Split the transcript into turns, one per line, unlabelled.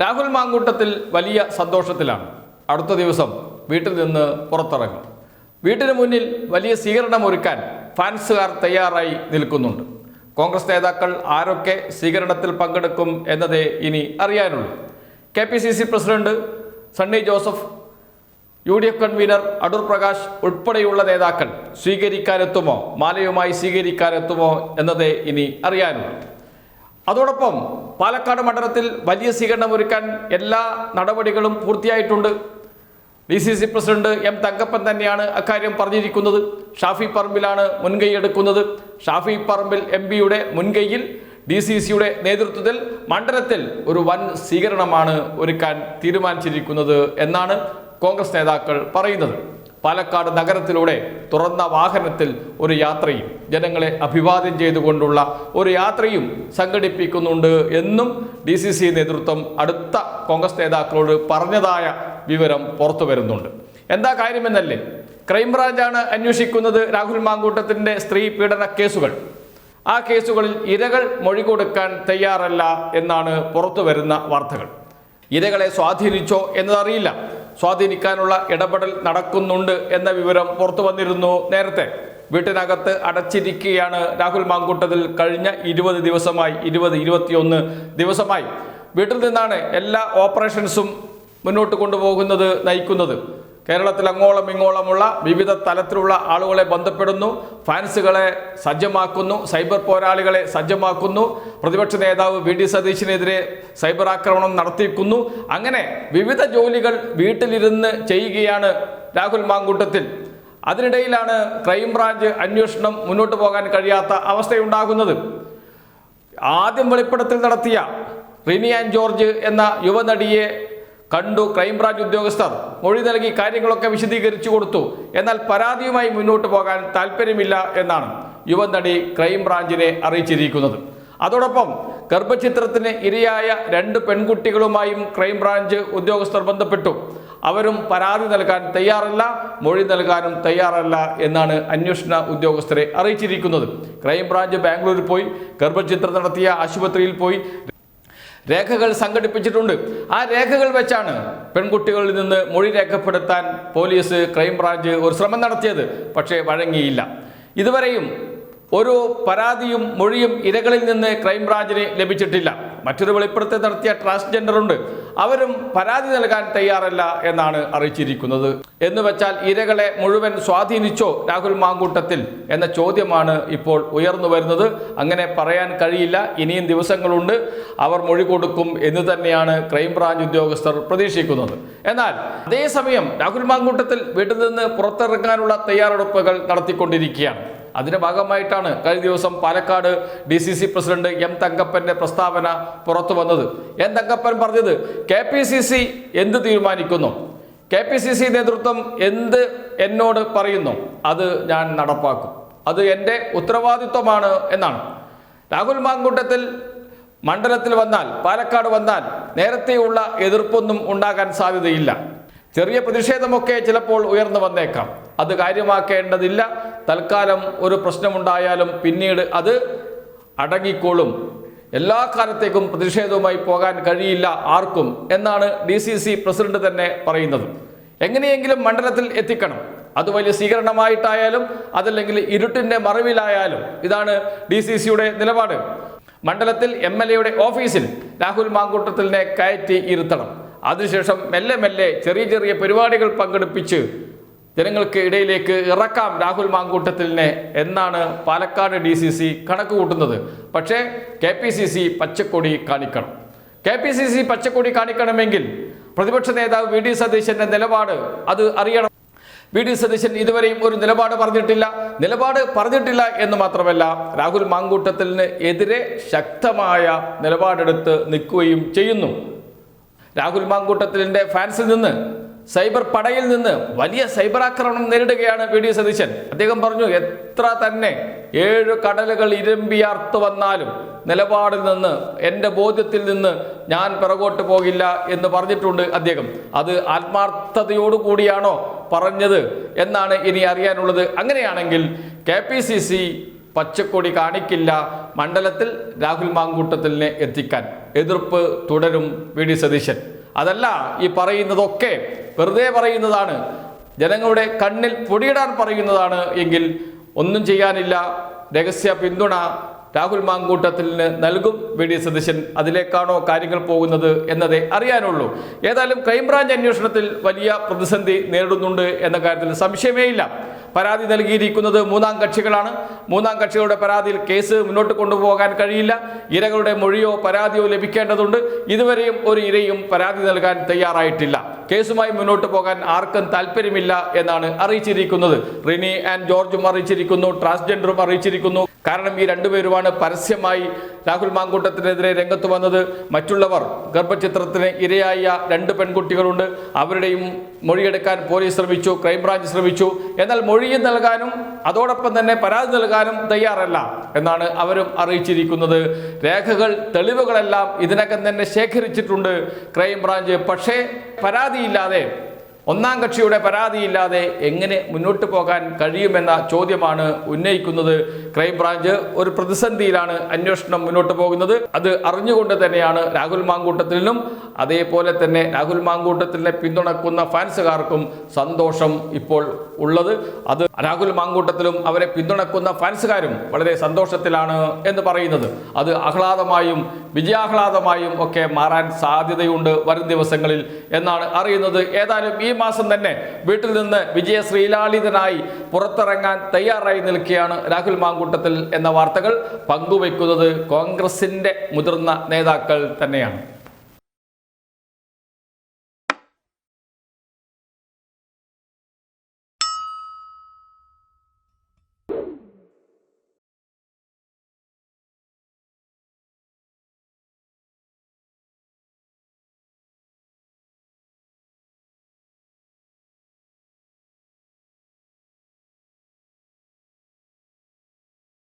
രാഹുൽ മാങ്കൂട്ടത്തിൽ വലിയ സന്തോഷത്തിലാണ്. അടുത്ത ദിവസം വീട്ടിൽ നിന്ന് പുറത്തിറങ്ങും. വീട്ടിന് മുന്നിൽ വലിയ സ്വീകരണം ഒരുക്കാൻ ഫാൻസുകാർ തയ്യാറായി നിൽക്കുന്നുണ്ട്. കോൺഗ്രസ് നേതാക്കൾ ആരൊക്കെ സ്വീകരണത്തിൽ പങ്കെടുക്കും എന്നതേ ഇനി അറിയാനുള്ളൂ. K P C C president Sunny Joseph U D F convener Adoor Prakash ഉൾപ്പെടെയുള്ള നേതാക്കൾ സ്വീകരിക്കാനെത്തുമോ മാലയുമായി സ്വീകരിക്കാനെത്തുമോ എന്നതേ ഇനി അറിയാനുള്ളൂ. അതോടൊപ്പം പാലക്കാട് മണ്ഡലത്തിൽ വലിയ സ്വീകരണം ഒരുക്കാൻ എല്ലാ നടപടികളും പൂർത്തിയായിട്ടുണ്ട്. D C C president M Thankappan തന്നെയാണ് അക്കാര്യം പറഞ്ഞിരിക്കുന്നത്. ഷാഫി പറമ്പിലാണ് മുൻകൈ എടുക്കുന്നത്. ഷാഫി പറമ്പിൽ എം പിയുടെ മുൻകൈയിൽ ഡി സി സിയുടെ നേതൃത്വത്തിൽ മണ്ഡലത്തിൽ ഒരു വൻ സ്വീകരണമാണ് ഒരുക്കാൻ തീരുമാനിച്ചിരിക്കുന്നത് എന്നാണ് കോൺഗ്രസ് നേതാക്കൾ പറയുന്നത്. പാലക്കാട് നഗരത്തിലൂടെ തുറന്ന വാഹനത്തിൽ ഒരു യാത്രയും ജനങ്ങളെ അഭിവാദ്യം ചെയ്തുകൊണ്ടുള്ള ഒരു യാത്രയും സംഘടിപ്പിക്കുന്നുണ്ട് എന്നും ഡി സി സി നേതൃത്വം അടുത്ത കോൺഗ്രസ് നേതാക്കളോട് പറഞ്ഞതായ വിവരം പുറത്തു വരുന്നുണ്ട്. എന്താ കാര്യമെന്നല്ലേ? ക്രൈംബ്രാഞ്ചാണ് അന്വേഷിക്കുന്നത് രാഹുൽ മാങ്കൂട്ടത്തിന്റെ സ്ത്രീ പീഡന കേസുകൾ. ആ കേസുകളിൽ ഇരകൾ മൊഴി കൊടുക്കാൻ തയ്യാറല്ല എന്നാണ് പുറത്തു വരുന്ന വാർത്തകൾ. ഇരകളെ സ്വാധീനിച്ചോ എന്നതറിയില്ല. സ്വാധീനിക്കാനുള്ള ഇടപെടൽ നടക്കുന്നുണ്ട് എന്ന വിവരം പുറത്തു വന്നിരുന്നു നേരത്തെ. വീട്ടിനകത്ത് അടച്ചിരിക്കുകയാണ് രാഹുൽ മാങ്കൂട്ടത്തിൽ കഴിഞ്ഞ ഇരുപത് ദിവസമായി ഇരുപത് ഇരുപത്തിയൊന്ന് ദിവസമായി. വീട്ടിൽ നിന്നാണ് എല്ലാ ഓപ്പറേഷൻസും മുന്നോട്ട് കൊണ്ടുപോകുന്നത് നയിക്കുന്നത്. കേരളത്തിൽ അങ്ങോളം ഇങ്ങോളമുള്ള വിവിധ തലത്തിലുള്ള ആളുകളെ ബന്ധപ്പെടുന്നു ഫാൻസുകളെ സജ്ജമാക്കുന്നു സൈബർ പോരാളികളെ സജ്ജമാക്കുന്നു പ്രതിപക്ഷ നേതാവ് വി ഡി സതീശിനെതിരെ സൈബർ ആക്രമണം നടത്തിക്കുന്നു അങ്ങനെ വിവിധ ജോലികൾ വീട്ടിലിരുന്ന് ചെയ്യുകയാണ് രാഹുൽ മാങ്കൂട്ടത്തിൽ. അതിനിടയിലാണ് ക്രൈംബ്രാഞ്ച് അന്വേഷണം മുന്നോട്ട് പോകാൻ കഴിയാത്ത അവസ്ഥയുണ്ടാകുന്നത്. ആദ്യം വെളിപ്പെടുത്തൽ നടത്തിയ റിനിയാൻ ജോർജ് എന്ന യുവനടിയെ കണ്ടു ക്രൈംബ്രാഞ്ച് ഉദ്യോഗസ്ഥർ മൊഴി നൽകി കാര്യങ്ങളൊക്കെ വിശദീകരിച്ചു കൊടുത്തു. എന്നാൽ പരാതിയുമായി മുന്നോട്ട് പോകാൻ താല്പര്യമില്ല എന്നാണ് യുവനടി ക്രൈംബ്രാഞ്ചിനെ അറിയിച്ചിരിക്കുന്നത്. അതോടൊപ്പം ഗർഭചിത്രത്തിന് ഇരയായ രണ്ട് പെൺകുട്ടികളുമായും ക്രൈംബ്രാഞ്ച് ഉദ്യോഗസ്ഥർ ബന്ധപ്പെട്ടു. അവരും പരാതി നൽകാൻ തയ്യാറല്ല മൊഴി നൽകാനും തയ്യാറല്ല എന്നാണ് അന്വേഷണ ഉദ്യോഗസ്ഥരെ അറിയിച്ചിരിക്കുന്നത്. ക്രൈംബ്രാഞ്ച് ബാംഗ്ലൂരിൽ പോയി ഗർഭചിത്രം നടത്തിയ ആശുപത്രിയിൽ പോയി. രേഖകൾ സംഘടിപ്പിച്ചിട്ടുണ്ട്. ആ രേഖകൾ വെച്ചാണ് പെൺകുട്ടികളിൽ നിന്ന് മൊഴി രേഖപ്പെടുത്താൻ പോലീസ് ക്രൈംബ്രാഞ്ച് ഒരു ശ്രമം നടത്തിയത്. പക്ഷേ വഴങ്ങിയില്ല. ഇതുവരെയും ഒരു പരാതിയും മൊഴിയും ഇരകളിൽ നിന്ന് ക്രൈംബ്രാഞ്ചിന് ലഭിച്ചിട്ടില്ല. മറ്റൊരു വെളിപ്പെടുത്തൽ നടത്തിയ ട്രാൻസ്ജെൻഡർ ഉണ്ട് അവരും പരാതി നൽകാൻ തയ്യാറല്ല എന്നാണ് അറിയിച്ചിരിക്കുന്നത്. എന്ന് വെച്ചാൽ ഇരകളെ മുഴുവൻ സ്വാധീനിച്ചോ രാഹുൽ മാങ്കൂട്ടത്തിൽ എന്ന ചോദ്യമാണ് ഇപ്പോൾ ഉയർന്നു വരുന്നത്. അങ്ങനെ പറയാൻ കഴിയില്ല. ഇനിയും ദിവസങ്ങളുണ്ട്. അവർ മൊഴി കൊടുക്കും എന്ന് തന്നെയാണ് ക്രൈംബ്രാഞ്ച് ഉദ്യോഗസ്ഥർ പ്രതീക്ഷിക്കുന്നത്. എന്നാൽ അതേസമയം രാഹുൽ മാങ്കൂട്ടത്തിൽ വീട്ടിൽ നിന്ന് പുറത്തിറങ്ങാനുള്ള തയ്യാറെടുപ്പുകൾ നടത്തിക്കൊണ്ടിരിക്കുകയാണ്. അതിന്റെ ഭാഗമായിട്ടാണ് കഴിഞ്ഞ ദിവസം Palakkad D C C president M തങ്കപ്പന്റെ പ്രസ്താവന പുറത്തു വന്നത്. എം തങ്കപ്പൻ പറഞ്ഞത് കെ പി സി സി എന്ത് തീരുമാനിക്കുന്നു? കെ പി സി സി നേതൃത്വം എന്ത് എന്നോട് പറയുന്നു? അത് ഞാൻ നടപ്പാക്കും. അത് എന്റെ ഉത്തരവാദിത്വമാണ് എന്നാണ്. രാഹുൽ മാങ്കൂട്ടത്തിൽ മണ്ഡലത്തിൽ വന്നാൽ പാലക്കാട് വന്നാൽ നേരത്തെയുള്ള എതിർപ്പൊന്നും ഉണ്ടാകാൻ സാധ്യതയില്ല. ചെറിയ പ്രതിഷേധമൊക്കെ ചിലപ്പോൾ ഉയർന്നു വന്നേക്കാം. അത് കാര്യമാക്കേണ്ടതില്ല. തൽക്കാലം ഒരു പ്രശ്നമുണ്ടായാലും പിന്നീട് അത് അടങ്ങിക്കോളും. എല്ലാ കാലത്തേക്കും പ്രതിഷേധവുമായി പോകാൻ കഴിയില്ല ആർക്കും എന്നാണ് ഡി സി സി പ്രസിഡന്റ് തന്നെ പറയുന്നത്. എങ്ങനെയെങ്കിലും മണ്ഡലത്തിൽ എത്തിക്കണം. അത് വലിയ സ്വീകരണമായിട്ടായാലും അതല്ലെങ്കിൽ ഇരുട്ടിന്റെ മറവിലായാലും ഇതാണ് ഡി സി സിയുടെ നിലപാട്. മണ്ഡലത്തിൽ എം എൽ എയുടെ ഓഫീസിൽ രാഹുൽ മാങ്കൂട്ടത്തിലിനെ കയറ്റി ഇരുത്തണം. അതിനുശേഷം മെല്ലെ മെല്ലെ ചെറിയ ചെറിയ പരിപാടികൾ പങ്കെടുപ്പിച്ച് ജനങ്ങൾക്ക് ഇടയിലേക്ക് ഇറക്കാം രാഹുൽ മാങ്കൂട്ടത്തിലിനെ എന്നാണ് പാലക്കാട് ഡി സി സി കണക്ക് കൂട്ടുന്നത് പക്ഷേ കെ പി സി സി പച്ചക്കൊടി കാണിക്കണം. കെ പി സി സി പച്ചക്കൊടി കാണിക്കണമെങ്കിൽ പ്രതിപക്ഷ നേതാവ് വി ഡി സതീശന്റെ നിലപാട് അത് അറിയണം. വി ഡി സതീശൻ ഇതുവരെയും ഒരു നിലപാട് പറഞ്ഞിട്ടില്ല. നിലപാട് പറഞ്ഞിട്ടില്ല എന്ന് മാത്രമല്ല രാഹുൽ മാങ്കൂട്ടത്തിന് എതിരെ ശക്തമായ നിലപാടെടുത്ത് നിൽക്കുകയും ചെയ്യുന്നു. രാഹുൽ മാങ്കൂട്ടത്തിലിന്റെ ഫാൻസിൽ നിന്ന് സൈബർ പടയിൽ നിന്ന് വലിയ സൈബർ ആക്രമണം നേരിടുകയാണ് പി ഡി സതീശൻ. അദ്ദേഹം പറഞ്ഞു എത്ര തന്നെ ഏഴ് കടലുകൾ ഇരമ്പിയാർത്ത് വന്നാലും നിലപാടിൽ നിന്ന് എന്റെ ബോധ്യത്തിൽ നിന്ന് ഞാൻ പിറകോട്ട് പോകില്ല എന്ന് പറഞ്ഞിട്ടുണ്ട് അദ്ദേഹം. അത് ആത്മാർത്ഥതയോടുകൂടിയാണോ പറഞ്ഞത് എന്നാണ് ഇനി അറിയാനുള്ളത്. അങ്ങനെയാണെങ്കിൽ കെ പച്ചക്കൊടി കാണിക്കില്ല. മണ്ഡലത്തിൽ രാഹുൽ മാങ്കൂട്ടത്തിലിനെ എത്തിക്കാൻ. എതിർപ്പ് തുടരും വി ഡി സതീശൻ. അതല്ല ഈ പറയുന്നതൊക്കെ വെറുതെ പറയുന്നതാണ്. ജനങ്ങളുടെ കണ്ണിൽ പൊടിയിടാൻ പറയുന്നതാണ് എങ്കിൽ ഒന്നും ചെയ്യാനില്ല. രഹസ്യ പിന്തുണ രാഹുൽ മാങ്കൂട്ടത്തിന് നൽകും വി ഡി സതീശൻ. അതിലേക്കാണോ കാര്യങ്ങൾ പോകുന്നത് എന്നതേ അറിയാനുള്ളൂ. ഏതായാലും ക്രൈംബ്രാഞ്ച് അന്വേഷണത്തിൽ വലിയ പ്രതിസന്ധി നേരിടുന്നുണ്ട് എന്ന കാര്യത്തിൽ സംശയമേ ഇല്ല പരാതി നൽകിയിരിക്കുന്നത് മൂന്നാം കക്ഷികളാണ്. മൂന്നാം കക്ഷികളുടെ പരാതിയിൽ കേസ് മുന്നോട്ട് കൊണ്ടുപോകാൻ കഴിയില്ല. ഇരകളുടെ മൊഴിയോ പരാതിയോ ലഭിക്കേണ്ടതുണ്ട്. ഇതുവരെയും ഒരു ഇരയും പരാതി നൽകാൻ തയ്യാറായിട്ടില്ല. കേസുമായി മുന്നോട്ട് പോകാൻ ആർക്കും താല്പര്യമില്ല എന്നാണ് അറിയിച്ചിരിക്കുന്നത്. റിനി ആൻഡ് ജോർജും അറിയിച്ചിരിക്കുന്നു. ട്രാൻസ്ജെൻഡറും അറിയിച്ചിരിക്കുന്നു. കാരണം ഈ രണ്ടുപേരുമാണ് പരസ്യമായി രാഹുൽ മാങ്കൂട്ടത്തിനെതിരെ രംഗത്ത് വന്നത്. മറ്റുള്ളവർ ഗർഭചിത്രത്തിന് ഇരയായ രണ്ട് പെൺകുട്ടികളുണ്ട്. അവരുടെയും മൊഴിയെടുക്കാൻ പോലീസ് ശ്രമിച്ചു ക്രൈംബ്രാഞ്ച് ശ്രമിച്ചു. എന്നാൽ മൊഴി നൽകാനും അതോടൊപ്പം തന്നെ പരാതി നൽകാനും തയ്യാറല്ല എന്നാണ് അവരും അറിയിച്ചിരിക്കുന്നത്. രേഖകൾ തെളിവുകളെല്ലാം ഇതിനകം തന്നെ ശേഖരിച്ചിട്ടുണ്ട് ക്രൈംബ്രാഞ്ച്. പക്ഷേ പരാതിയില്ലാതെ ഒന്നാം കക്ഷിയുടെ പരാതിയില്ലാതെ എങ്ങനെ മുന്നോട്ട് പോകാൻ കഴിയുമെന്ന ചോദ്യമാണ് ഉന്നയിക്കുന്നത്. ക്രൈംബ്രാഞ്ച് ഒരു പ്രതിസന്ധിയിലാണ് അന്വേഷണം മുന്നോട്ട് പോകുന്നത്. അത് അറിഞ്ഞുകൊണ്ട് തന്നെയാണ് രാഹുൽ മാങ്കൂട്ടത്തിനും അതേപോലെ തന്നെ രാഹുൽ മാങ്കൂട്ടത്തിനെ പിന്തുണക്കുന്ന ഫാൻസുകാർക്കും സന്തോഷം ഇപ്പോൾ ഉള്ളത്. അത് രാഹുൽ മാങ്കൂട്ടത്തിലും അവരെ പിന്തുണക്കുന്ന ഫാൻസുകാരും വളരെ സന്തോഷത്തിലാണ് എന്ന് പറയുന്നത്. അത് ആഹ്ലാദമായും വിജയാഹ്ലാദമായും ഒക്കെ മാറാൻ സാധ്യതയുണ്ട് വരും ദിവസങ്ങളിൽ എന്നാണ് അറിയുന്നത്. ഏതായാലും ഈ മാസം തന്നെ വീട്ടിൽ നിന്ന് വിജയ ശ്രീലാളിതനായി പുറത്തിറങ്ങാൻ തയ്യാറായി നിൽക്കുകയാണ് രാഹുൽ മാങ്കൂട്ടത്തിൽ എന്ന വാർത്തകൾ പങ്കുവെക്കുന്നത് കോൺഗ്രസിന്റെ മുതിർന്ന നേതാക്കൾ തന്നെയാണ്.